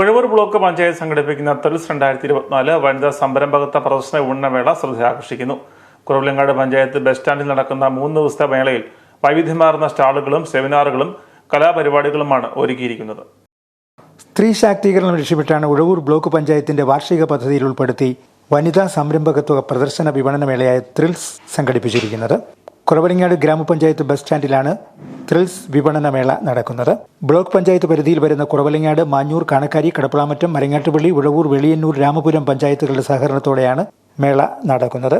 Uzhavoor block panchayat സംഘടിപ്പിക്കുന്ന thrills രണ്ടായിരത്തി ഇരുപത്തിനാല് വനിതാ സംരംഭകത്വ പ്രദർശന വിപണനമേള ശ്രദ്ധയാകർഷിക്കുന്നു. കുറവിലങ്ങാട് പഞ്ചായത്ത് ബസ് സ്റ്റാൻഡിൽ നടക്കുന്ന മൂന്ന് ദിവസത്തെ മേളയിൽ വൈവിധ്യമാർന്ന സ്റ്റാളുകളും സെമിനാറുകളും കലാപരിപാടികളുമാണ് ഒരുക്കിയിരിക്കുന്നത്. സ്ത്രീ ശാക്തീകരണം ലക്ഷ്യമിട്ടാണ് ഉഴവൂർ ബ്ലോക്ക് പഞ്ചായത്തിന്റെ വാർഷിക പദ്ധതിയിൽ ഉൾപ്പെടുത്തി വനിതാ സംരംഭകത്വ പ്രദർശന വിപണന മേളയായ ത്രിൽസ് സംഘടിപ്പിച്ചിരിക്കുന്നത്. കുറവലിങ്ങാട് ഗ്രാമപഞ്ചായത്ത് ബസ് സ്റ്റാൻഡിലാണ് ത്രിൽസ് വിപണനമേള നടക്കുന്നത്. ബ്ലോക്ക് പഞ്ചായത്ത് പരിധിയിൽ വരുന്ന കുറവലിങ്ങാട് മാഞ്ഞൂർ കാണക്കാരി കടപ്പളാമറ്റം മരങ്ങാട്ടുപള്ളി ഉഴവൂർ വെളിയന്നൂർ രാമപുരം പഞ്ചായത്തുകളുടെ സഹകരണത്തോടെയാണ് മേള നടക്കുന്നത്.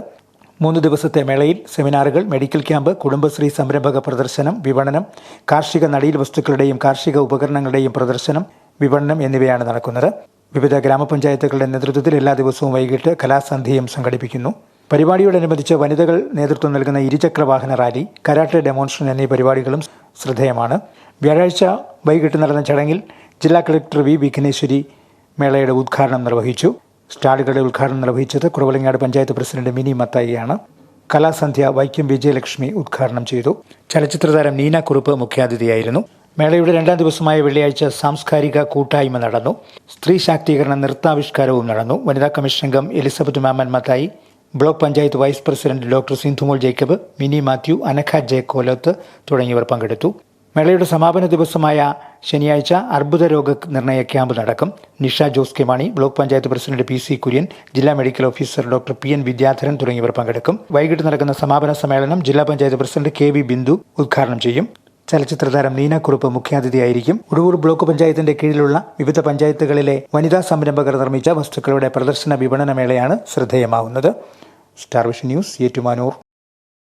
മൂന്ന് ദിവസത്തെ മേളയിൽ സെമിനാറുകൾ മെഡിക്കൽ ക്യാമ്പ് കുടുംബശ്രീ സംരംഭക പ്രദർശനം വിപണനം കാർഷിക നടീൽ വസ്തുക്കളുടെയും കാർഷിക ഉപകരണങ്ങളുടെയും പ്രദർശനം വിപണനം എന്നിവയാണ് നടക്കുന്നത്. വിവിധ ഗ്രാമപഞ്ചായത്തുകളുടെ നേതൃത്വത്തിൽ എല്ലാ ദിവസവും വൈകിട്ട് കലാസന്ധ്യയും സംഘടിപ്പിക്കുന്നു. പരിപാടിയോടനുബന്ധിച്ച് വനിതകൾ നേതൃത്വം നൽകുന്ന ഇരുചക്ര വാഹന റാലി കരാട്ടെ ഡെമോൺസ്ട്രേഷൻ എന്നീ പരിപാടികളും ശ്രദ്ധേയമാണ്. വ്യാഴാഴ്ച വൈകിട്ട് നടന്ന ചടങ്ങിൽ ജില്ലാ കളക്ടർ വി വിഘ്നേശ്വരി മേളയുടെ ഉദ്ഘാടനം നിർവഹിച്ചു. സ്റ്റാളുകളുടെ ഉദ്ഘാടനം നിർവഹിച്ചത് കുറവലങ്ങാട് പഞ്ചായത്ത് പ്രസിഡന്റ് മിനി മത്തായിയാണ്. കലാസന്ധ്യ വൈക്കം വിജയലക്ഷ്മി ഉദ്ഘാടനം ചെയ്തു. ചലച്ചിത്രതാരം നീന കുറുപ്പ് മുഖ്യാതിഥിയായിരുന്നു. മേളയുടെ രണ്ടാം ദിവസമായ വെള്ളിയാഴ്ച സാംസ്കാരിക കൂട്ടായ്മ നടന്നു. സ്ത്രീ ശാക്തീകരണ നൃത്താവിഷ്കാരവും നടന്നു. വനിതാ കമ്മീഷൻ അംഗം Elizabeth Maman Mathai block panchayat vice president doctor Sindhumol Jacob Mini Mathew Anakha J Kolath തുടങ്ങിയവർ പങ്കെടുത്തു. മേളയുടെ സമാപന ദിവസമായ ശനിയാഴ്ച അർബുദ രോഗ നിർണയ ക്യാമ്പ് നടക്കും. Nisha Jose K Mani block panchayat president P C Kurian ജില്ലാ medical officer doctor P N Vidyadharan തുടങ്ങിയവർ പങ്കെടുക്കും. വൈകിട്ട് നടക്കുന്ന സമാപന സമ്മേളനം ജില്ലാ panchayat president K V Bindu ഉദ്ഘാടനം ചെയ്യും. ചലച്ചിത്രതാരം നീനക്കുറുപ്പ് മുഖ്യാതിഥിയായിരിക്കും. ഉടുവൂർ ബ്ലോക്ക് പഞ്ചായത്തിന്റെ കീഴിലുള്ള വിവിധ പഞ്ചായത്തുകളിലെ വനിതാ സംരംഭകർ നിർമ്മിച്ച വസ്തുക്കളുടെ പ്രദർശന വിപണന മേളയാണ് ശ്രദ്ധേയമാവുന്നത്. Star Vision News Ettumanoor.